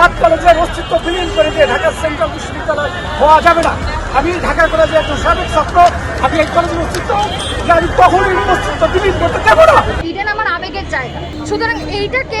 সাত কলেজের অস্তিত্ব বিলীন করে দিয়ে ঢাকা সেন্ট্রাল বিশ্ববিদ্যালয় হওয়া যাবে না। আমি ঢাকা কলেজের একজন সাবেক ছাত্র। আমি এই কলেজের অস্তিত্ব আমি কখনোই অস্তিত্ব বিলীন করতে দেবো না। আমার আবেগের জায়গা। সুতরাং এইটাকে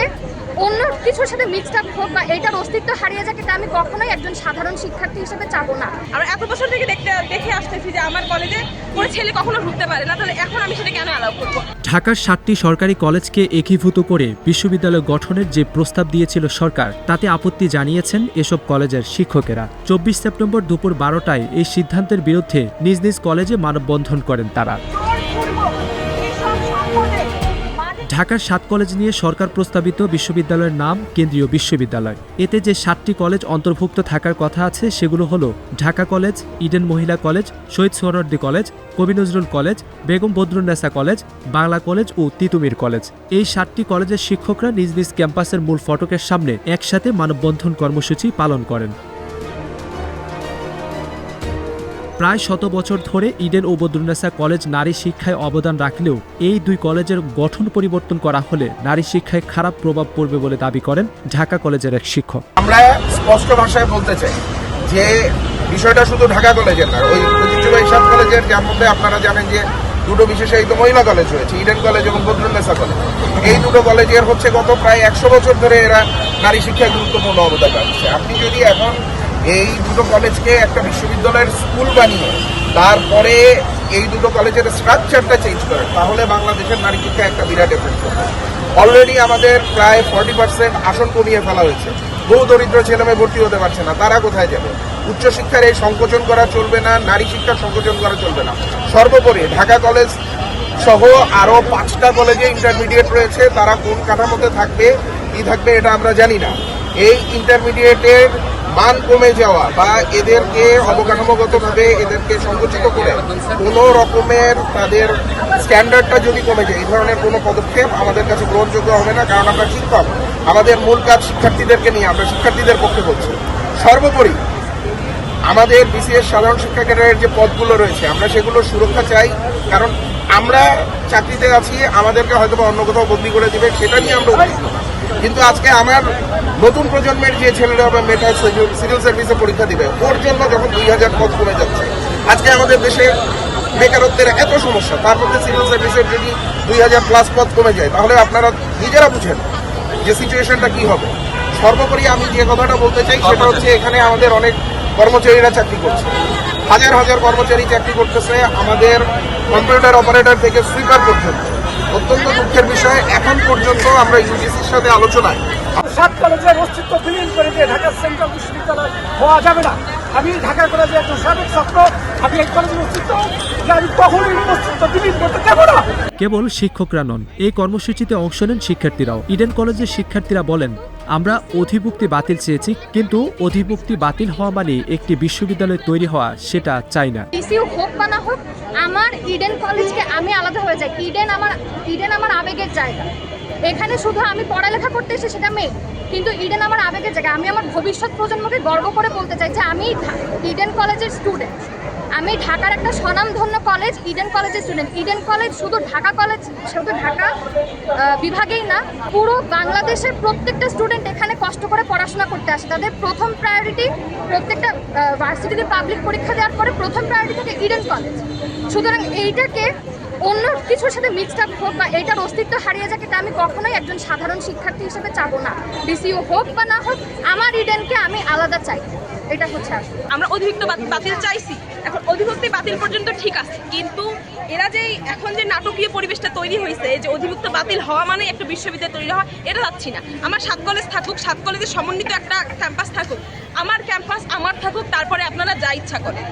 অন্য কিছুর সাথে মিক্সড আপ হোক বা এইটার অস্তিত্ব হারিয়ে যাক এটা আমি কখনোই একজন সাধারণ শিক্ষার্থী হিসেবে চাবো না। আমরা এত বছর থেকে দেখতে দেখে আসতেছি যে আমার কলেজে কোনো ছেলে কখনো ঢুকতে পারে না তাহলে এখন আমি সেটা কেন অ্যালাউ করব? ঢাকার সাতটি সরকারি কলেজকে একীভূত করে বিশ্ববিদ্যালয় গঠনের যে প্রস্তাব দিয়েছিল সরকার তাতে আপত্তি জানিয়েছেন এসব কলেজের শিক্ষকেরা। চব্বিশ সেপ্টেম্বর দুপুর বারোটায় এই সিদ্ধান্তের বিরুদ্ধে নিজ নিজ কলেজে মানববন্ধন করেন তারা। ঢাকার সাত কলেজ নিয়ে সরকার প্রস্তাবিত বিশ্ববিদ্যালয়ের নাম কেন্দ্রীয় বিশ্ববিদ্যালয়। এতে যে সাতটি কলেজ অন্তর্ভুক্ত থাকার কথা আছে, সেগুলো হলো ঢাকা কলেজ, ইডেন মহিলা college, Shaheed Suhrawardy college, Kabi Nazrul college, Begum Badrunnesa college, Bangla college ও তিতুমির কলেজ। এই সাতটি কলেজের শিক্ষকরা নিজ নিজ ক্যাম্পাসের মূল ফটকের সামনে একসাথে মানববন্ধন কর্মসূচি পালন করেন। প্রায় শত বছর ধরে ইডেন ও বদরুন্নেসা কলেজ নারী শিক্ষায় অবদান রাখলেও এই দুই কলেজের গঠন পরিবর্তন করা হলে নারী শিক্ষায় খারাপ প্রভাব পড়বে বলে দাবি করেন ঢাকা কলেজের এক শিক্ষক। আমরা স্পষ্ট ভাষায় বলতে চাই যে বিষয়টা শুধু ঢাকা কলেজের না, ওই ঐতিহ্যবাহী কলেজের যার মধ্যে আপনারা জানেন যে দুটো বিশেষায়িত মহিলা কলেজ রয়েছে, ইডেন কলেজ এবং বদরুন্নেসা কলেজ। এই দুটো কলেজের হচ্ছে গত প্রায় একশো বছর ধরে এরা নারী শিক্ষায় গুরুত্বপূর্ণ অবদান রাখছে। আপনি যদি এখন এই দুটো কলেজকে একটা বিশ্ববিদ্যালয়ের স্কুল বানিয়ে তারপরে এই দুটো কলেজের স্ট্রাকচারটা চেঞ্জ করে, তাহলে বাংলাদেশের নারী শিক্ষা একটা বিরাট এফেক্ট হবে অলরেডি আমাদের প্রায় ফর্টি পার্সেন্ট আসন কমিয়ে ফেলা হয়েছে। বহু দরিদ্র ছেলেমেয়ে ভর্তি হতে পারছে না, তারা কোথায় যাবে? উচ্চশিক্ষার এই সংকোচন করা চলবে না নারী শিক্ষার সংকোচন করা চলবে না। সর্বোপরি ঢাকা কলেজ সহ আরও পাঁচটা কলেজে ইন্টারমিডিয়েট রয়েছে, তারা কোন কাঠামোতে থাকবে, কি থাকবে এটা আমরা জানি না। এই ইন্টারমিডিয়েটের মান কমে যাওয়া বা এদেরকে অবকাঠামোগতভাবে এদেরকে সংকুচিত করে কোনো রকমের তাদের স্ট্যান্ডার্ডটা যদি কমে যায়, এই ধরনের কোনো পদক্ষেপ আমাদের কাছে গ্রহণযোগ্য হবে না, কারণ আমরা শিক্ষক আমাদের মূল কাজ শিক্ষার্থীদেরকে নিয়ে, আমরা শিক্ষার্থীদের পক্ষে বলছি সর্বোপরি আমাদের বিসিএস সাধারণ শিক্ষা ক্যাডারের যে পদগুলো রয়েছে, আমরা সেগুলো সুরক্ষা চাই, কারণ আমরা চাকরিতে আছি, আমাদেরকে হয়তো অন্য কোথাও বদলি করে দিবে, সেটা নিয়ে আমরা উদ্বিগ্ন। কিন্তু আজকে আমার নতুন প্রজন্মের যে ছেলেরা বা মেয়েটা সিভিল সার্ভিসে পরীক্ষা দিবে, ওর জন্য যখন দুই হাজার পদ কমে যাচ্ছে, আজকে আমাদের দেশে বেকারত্বের এত সমস্যা, তার মধ্যে সিভিল সার্ভিসের যদি দুই হাজার প্লাস পদ কমে যায়, তাহলে আপনারা নিজেরা বুঝেন যে সিচুয়েশনটা কি হবে। সর্বোপরি আমি যে কথাটা বলতে চাই, সেটা হচ্ছে এখানে আমাদের অনেক কর্মচারীরা চাকরি করছে। হাজার হাজার কর্মচারী চাকরি করতেছে আমাদের কম্পিউটার অপারেটর থেকে সুইপার পর্যন্ত। অত্যন্ত দুঃখের বিষয় এখন পর্যন্ত আমরা ইউজিসির সাথে আলোচনায়। সাত কলেজের অস্তিত্ব বিলীন করে দিয়ে ঢাকা সেন্ট্রাল বিশ্ববিদ্যালয় হওয়া যাবে না। আমি ঢাকা কলেজে একজন সাবেক ছাত্র আমি এই কলেজের অস্তিত্ব আমি কখনোই অস্তিত্ব বিলীন করতে দেবো না। কেবল শিক্ষকরা নন এই কর্মসূচিতে অংশ নেন শিক্ষার্থীরাও। ইডেন কলেজের শিক্ষার্থীরা বলেন আমরা অধিভুক্তি বাতিল চেয়েছি, কিন্তু অধিভুক্তি বাতিল হওয়া মানে একটি বিশ্ববিদ্যালয় তৈরি হওয়া, সেটা চাই না। ডিসিউ হোক বা না হোক, আমার ইডেন কলেজকে আমি আলাদা হয়ে যাই। ইডেন আমার ইডেন আমার আবেগের জায়গা। এখানে শুধু আমি পড়ালেখা করতে এসে সেটা মেয়ে কিন্তু ইডেন আমার আবেগের জায়গা। আমি আমার ভবিষ্যৎ প্রজন্মকে গর্ব করে বলতে চাই যে আমি ইডেন কলেজের স্টুডেন্ট আমি ঢাকার একটা স্বনামধন্য কলেজ ইডেন কলেজের স্টুডেন্ট ইডেন কলেজ শুধু ঢাকা কলেজ শুধু ঢাকা বিভাগেই না, পুরো বাংলাদেশের প্রত্যেকটা স্টুডেন্ট এখানে কষ্ট করে পড়াশোনা করতে আসে। তাদের প্রথম প্রায়োরিটি প্রত্যেকটা ভার্সিটিতে পাবলিক পরীক্ষা দেওয়ার পরে প্রথম প্রায়োরিটি থাকে ইডেন কলেজ সুতরাং এইটাকে অন্য কিছুর সাথে মিক্সড আপ হোক বা এইটার অস্তিত্ব হারিয়ে যাক এটা আমি কখনোই একজন সাধারণ শিক্ষার্থী হিসেবে চাবো না। ডিসিও হোক বা না হোক, আমার ইডেনকে আমি আলাদা চাই। এটা হচ্ছে আমরা অধিভুক্ত বাত- বাতিল চাইছি। এখন অধিভুক্তি বাতিল পর্যন্ত ঠিক আছে। কিন্তু এরা যে এখন যে নাটকীয় পরিবেশটা তৈরি হয়েছে যে অধিভুক্ত বাতিল হওয়া মানে একটা বিশ্ববিদ্যালয় তৈরি হওয়া, এটা যাচ্ছি না। আমার সাত কলেজ থাকুক, সাত কলেজের সমন্বিত একটা ক্যাম্পাস থাকুক, আমার ক্যাম্পাস আমার থাকুক, তারপরে আপনারা যা ইচ্ছা করেন।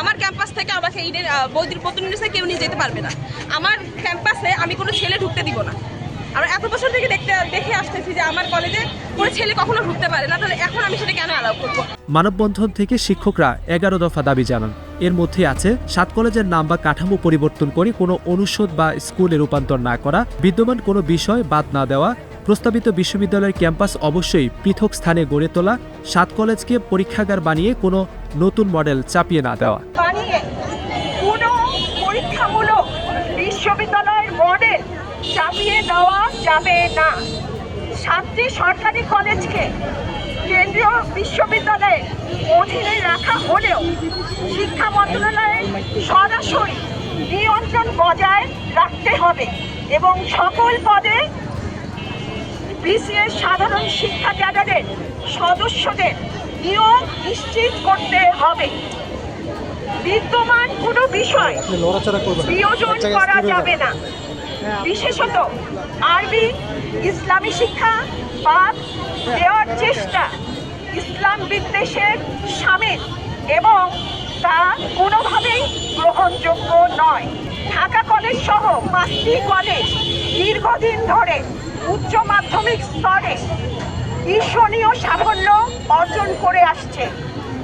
আমার ক্যাম্পাস থেকে আমাকে ইডের বৈদ্যুতিক প্রতিনিধি কেউ নিয়ে যেতে পারবে না। আমার ক্যাম্পাসে আমি কোনো ছেলে ঢুকতে দিব না। আমরা এত বছর থেকে দেখতে দেখে আসতেছি যে আমার কলেজে কোনো ছেলে কখনো ঢুকতে পারে না তাহলে এখন আমি সেটা কেন অ্যালাউ করব? মানববন্ধন থেকে শিক্ষকরা এগারো দফা দাবি জানান। এর মধ্যে আছে সাত কলেজের নাম বা কাঠামো পরিবর্তন করে কোনো অনুষদ বা স্কুলে রূপান্তর না করা বিদ্যমান কোনো বিষয় বাদ না দেওয়া প্রস্তাবিত বিশ্ববিদ্যালয়ের ক্যাম্পাস অবশ্যই পৃথক স্থানে গড়ে তোলা সাত কলেজকে পরীক্ষাগার বানিয়ে কোনো নতুন মডেল চাপিয়ে না দেওয়া বানিয়ে কোনো পরীক্ষামূলক বিশ্ববিদ্যালয়ের মডেল চাপিয়ে দেওয়া যাবে না। সাতটি সরকারি কলেজকে কেন্দ্রীয় বিশ্ববিদ্যালয়ের অধীনে রাখা হলেও শিক্ষা মন্ত্রণালয়ের সরাসরি নিয়ন্ত্রণ বজায় রাখতে হবে এবং সকল পদে বিসিএস সাধারণ শিক্ষা ক্যাডারের সদস্যদের নিয়োগ নিশ্চিত করতে হবে। বিদ্যমান কোনো বিষয় বিয়োজন করা যাবে না। বিশেষত আরবি, ইসলামী শিক্ষা বাদ দেওয়ার চেষ্টা ইসলাম বিদ্বেষের সামিল এবং তা কোনোভাবেই গ্রহণযোগ্য নয়। ঢাকা কলেজ সহ পাঁচটি কলেজ দীর্ঘদিন ধরে উচ্চ মাধ্যমিক স্তরে ঈর্ষণীয় সাফল্য অর্জন করে আসছে।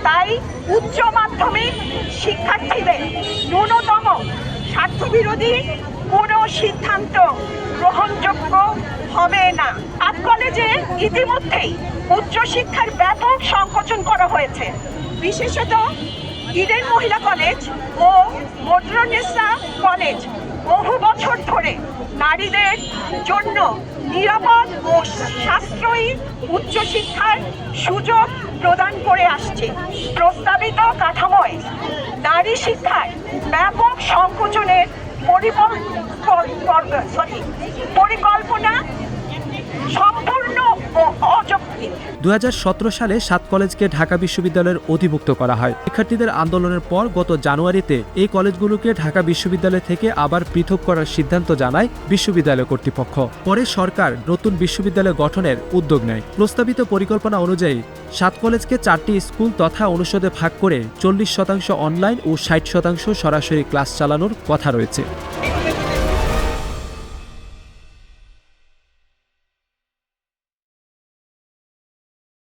তাই উচ্চ মাধ্যমিক শিক্ষার্থীদের ন্যূনতম স্বার্থবিরোধী কোনো সিদ্ধান্ত গ্রহণযোগ্য হবে না। আট কলেজে ইতিমধ্যেই উচ্চশিক্ষার ব্যাপক সংকোচন করা হয়েছে। বিশেষত ইডেন মহিলা কলেজ ও মদ্রনেসা কলেজ বহু বছর ধরে নারীদের জন্য নিরাপদ ও সাশ্রয়ী উচ্চশিক্ষার সুযোগ প্রদান করে আসছে। প্রস্তাবিত কাঠামোয় নারী শিক্ষার ব্যাপক সংকোচনের পরিকল্পনা সম্ভব দু হাজার সতেরো সালে সাত কলেজকে ঢাকা বিশ্ববিদ্যালয়ের অধিভুক্ত করা হয়। শিক্ষার্থীদের আন্দোলনের পর গত জানুয়ারিতে এই কলেজগুলোকে ঢাকা বিশ্ববিদ্যালয় থেকে আবার পৃথক করার সিদ্ধান্ত জানায় বিশ্ববিদ্যালয় কর্তৃপক্ষ। পরে সরকার নতুন বিশ্ববিদ্যালয় গঠনের উদ্যোগ নেয়। প্রস্তাবিত পরিকল্পনা অনুযায়ী, সাত কলেজকে চারটি স্কুল তথা অনুষদে ভাগ করে চল্লিশ শতাংশ অনলাইন ও ষাট শতাংশ সরাসরি ক্লাস চালানোর কথা রয়েছে।